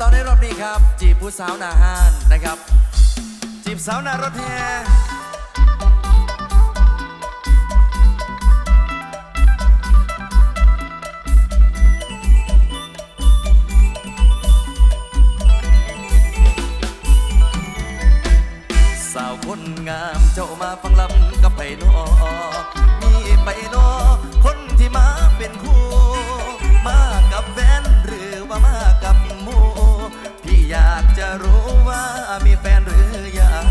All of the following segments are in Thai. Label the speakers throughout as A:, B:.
A: ต่อในรอบนี้ครับ จีบผู้สาวนาห้านนะครับ จีบสาวนารถแห่สาวคนงามเจ้ามาฟังลำกับไผ่นอมีไปนอคนที่มาเป็นคู่ มากับแฟน อยากจะรู้ว่ามีแฟนหรือยัง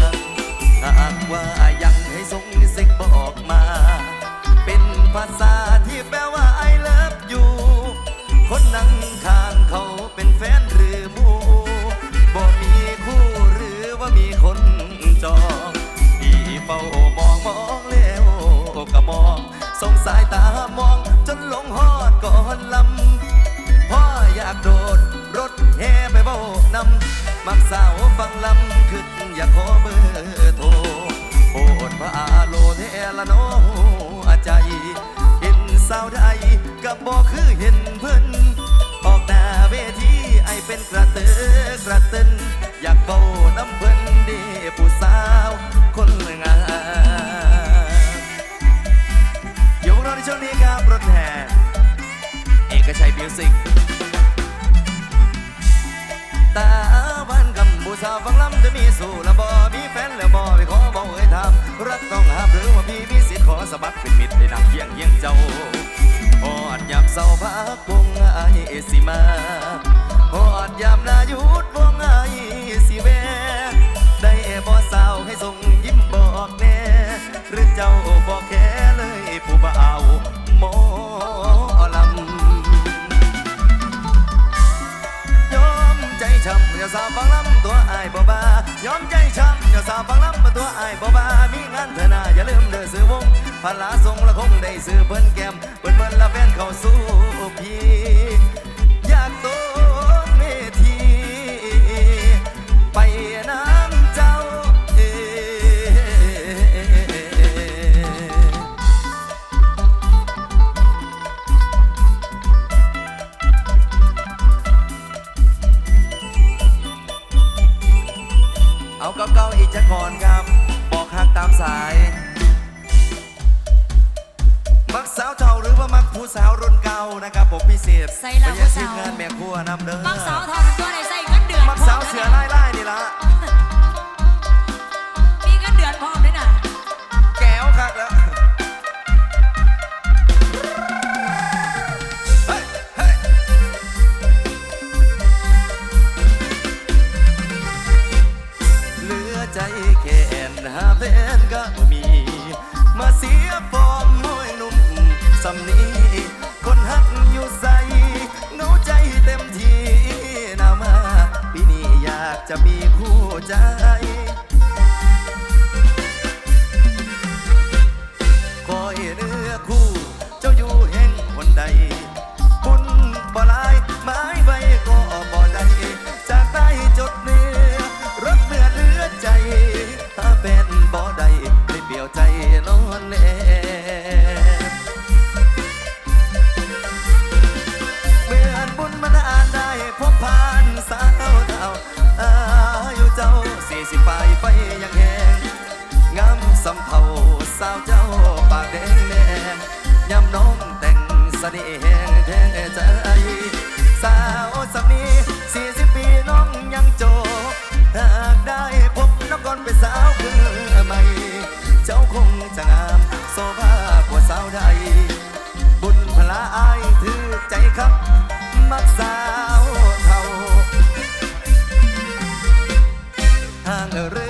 A: หากว่ายังให้ส่งสิ่งบอกมา เป็นภาษาที่แปลว่า ในช่วงนี้ครับรถแห่เอกชัยมิวสิกตาวันกำบูชาฟังลำจะมีสู่ละบอมีแฟนแล้วบอไปขอบอกเอ่ยทำรักต้องห้ามหรือว่าพี่มีสิทธิ์ขอสมัครเป็นมิตรได้นำเยี่ยงเยี่ยงเจ้าหอดยามเศร้าพักวงไอสิมาหอดยามนายุดวงไอสิแวได้บ่สาวให้ส่งยิ้มบอกแน่หรือเจ้าบอกแค่ ผู้บ่าวหมอลำยอมใจช้ำอย่าสาวฟังลำตัวอายบ่บายอมใจช้ำอย่าสาวฟังลำตัวอายบ่บามีงานเถอะนาอย่าลืมเด้อซื้อวงพลาทรงละคงได้ซื้อเพิ่นแก้มเพิ่นเพิ่นละแฟนเข้าสู่พี่อยากโตเว จะก่อนครับ บอกฮักตามสาย มักสาวเท่าหรือว่ามักผู้สาวรุ่นเก่านะครับผมพิเศษ
B: ใส่แล้ว
A: ไปยัง
B: ผู้
A: ที
B: สาว
A: มงานแม่ครัวนำเด้อ
B: มักสาวทองตัวไหนใส่เงินเดือน
A: มักสาวเสือไล่ไล่นี่ละ
B: งเส
A: น่ห์แห่งแท้ใจสาวสำนีสี่สิบปีน้องยังโจหากได้พบน้องก่อนเป็นสาวเพื่อใหม่เจ้าคงจะงามโซภากว่าสาวใด บุญพลาอายถือใจครับ มักสาวเท่าห่างเรือ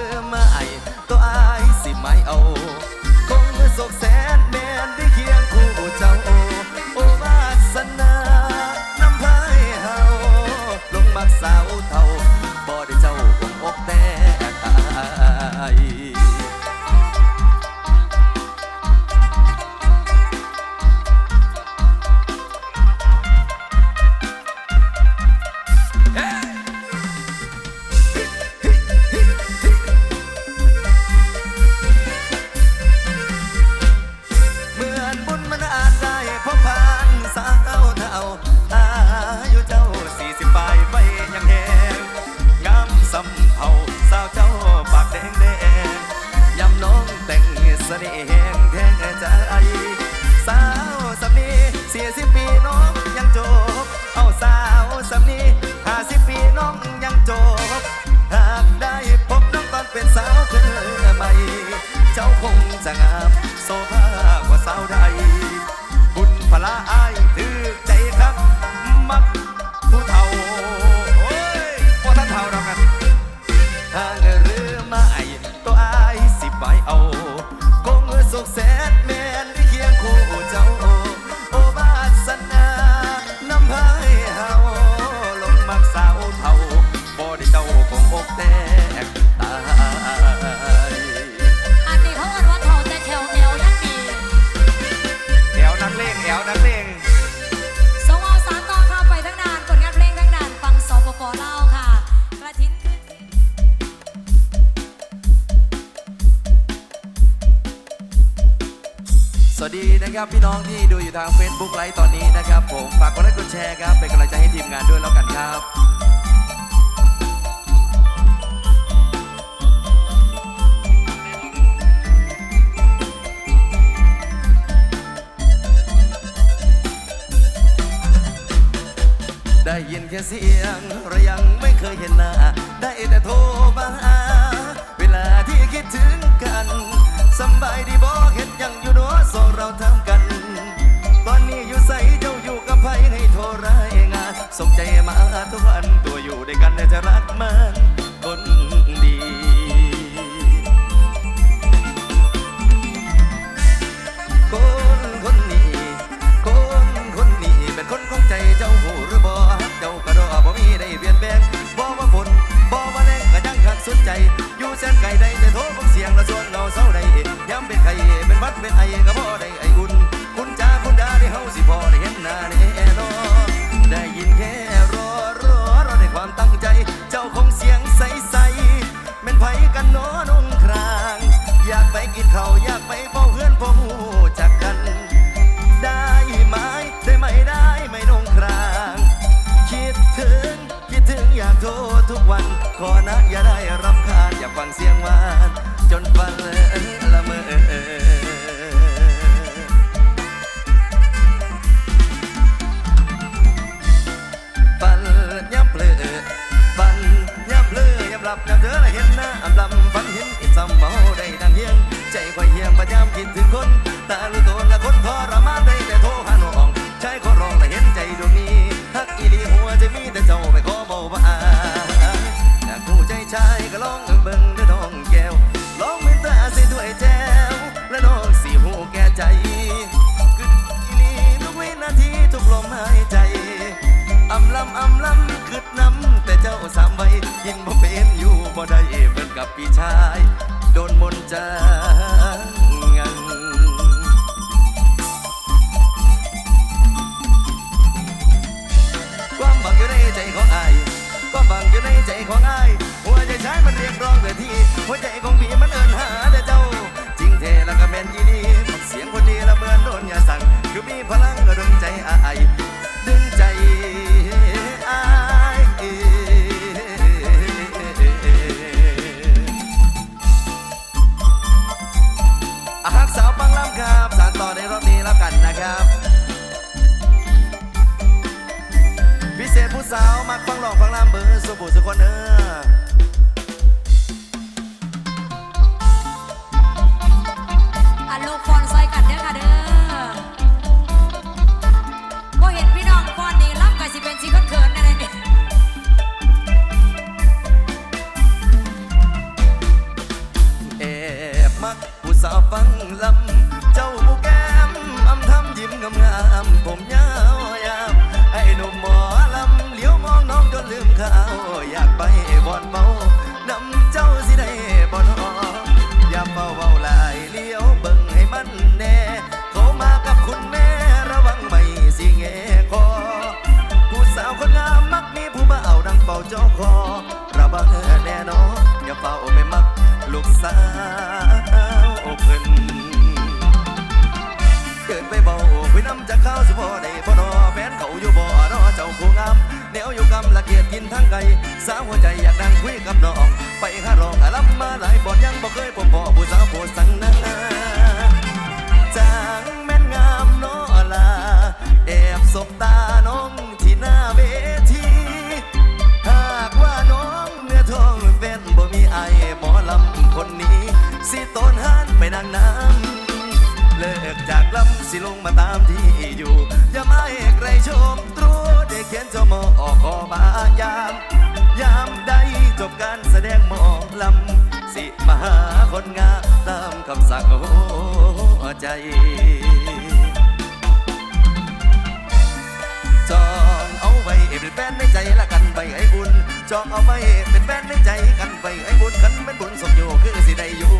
A: สน่ห์แห่งแทงใจสาวสำนีเสียสิบปีน้องยังจบ เอาสาวสำนีห้าสิบปีน้องยังจบ หากได้พบน้องตอนเป็นสาวเธอใหม่เจ้าคงจะงามโซภากว่าสาวใดบุญพละอาย บ่ได้เจ้าคงอกแตกตาย
B: อันนี้เขาเอิ้นว่าเท่าแต่แถวแนวยังมี
A: แอวนักเลงแอวนักเลง
B: ส่งเอาสารต่อข้ามไปทั้งนานผลงานเพลงทั้งนานฟังสปปลาวค่ะ กระทินขึ้น
A: สวัสดีนะครับพี่น้องที่ดูอยู่ทาง Facebook ไลฟ์ตอนนี้นะครับ ผมฝากกดไลค์กดแชร์ครับเป็นกำลังใจให้ทีมงานด้วยแล้วกันครับ แค่เสียงเรายังไม่เคยเห็นหน้า ได้แต่โทรมาหาเวลาที่คิดถึงกันสบายดีบอกเห็นยังอยู่เนัวสองเราทำกัน ตอนนี้อยู่ใส่เจ้าอยู่กับไผให้โทรรายงานสมใจมาทุกวันตัวอยู่ด้วยกันจะรักมัน อยู่แสนไกลได้แต่โทรฟังเสียงละส่วนเราเศร้าได้ย้ำเป็นไข่เป็นวัดเป็นไอก็บ่ได้ไออุ่นคุณจ้าคุณดาได้เฮาสิพอได้เห็นหน้าแน่นอน จางงันความบังอยู่ในใจของอายความบังอยู่ในใจของอายหัวใจชายมันเรียกร้องแต่ที่หัวใจของพี่มันเอินหาแต่เจ้า จริงเทแล้วก็แม่นยีนี่เสียงคนดีละเหมือนโดนยาสั่งคือมีพลังำละเกี
B: ยดกิน
A: ทั้งไก่สาวหัวใจอยากดังคุยกับน้อง ไปหารองอาลับมาหลายบอดยังบอกเคยพบพ่อผู้สาวผู้สังนา จะมอออกขอมายาม ยามใดจบการแสดงหมองลำ สิมาหาคนงามตามคำสั่งหัใจจองเอาไว้เป็นแฟนในใจละกันไปไอ้บุญจองเอาไว้เป็นแฟนในใจกันไปไอ้บุญขันเป็นบุญสมโยคือสิได้อยู่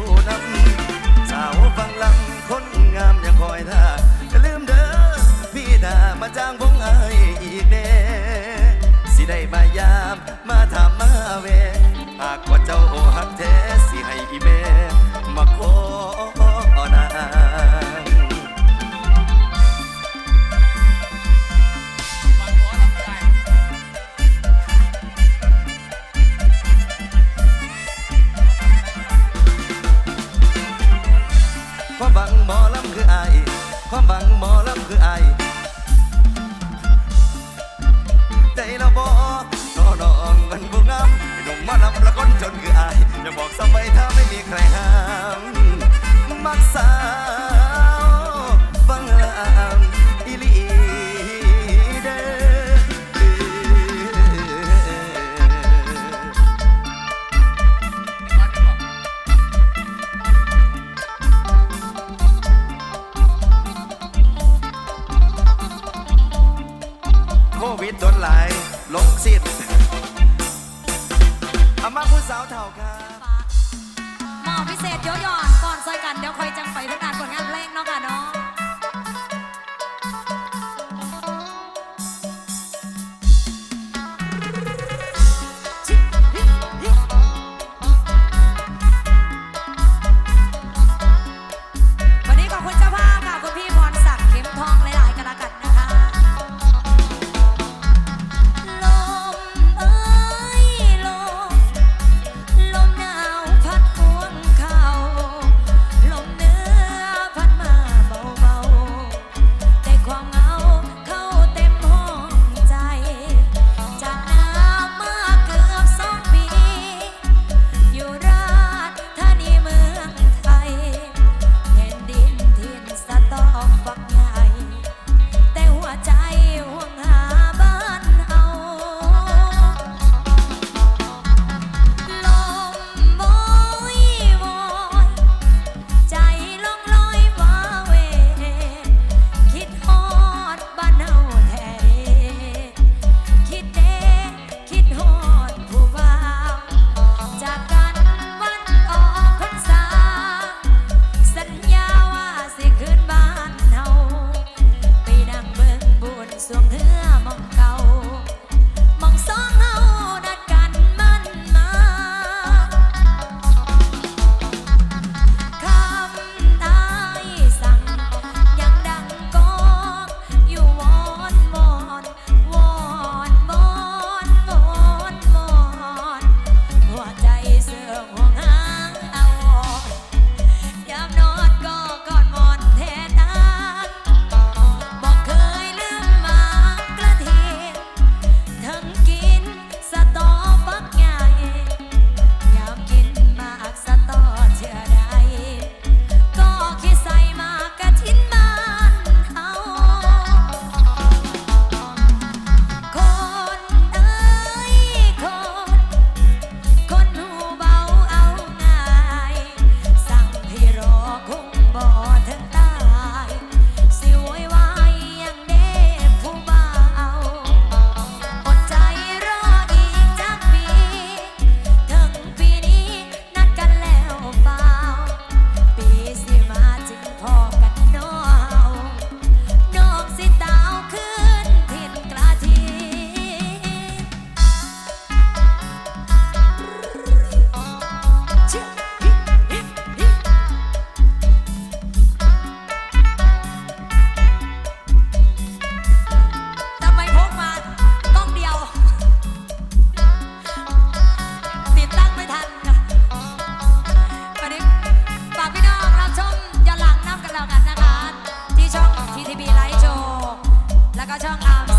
A: like a jungle.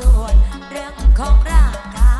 A: ส่วนเรื่องของร่า
B: งกาย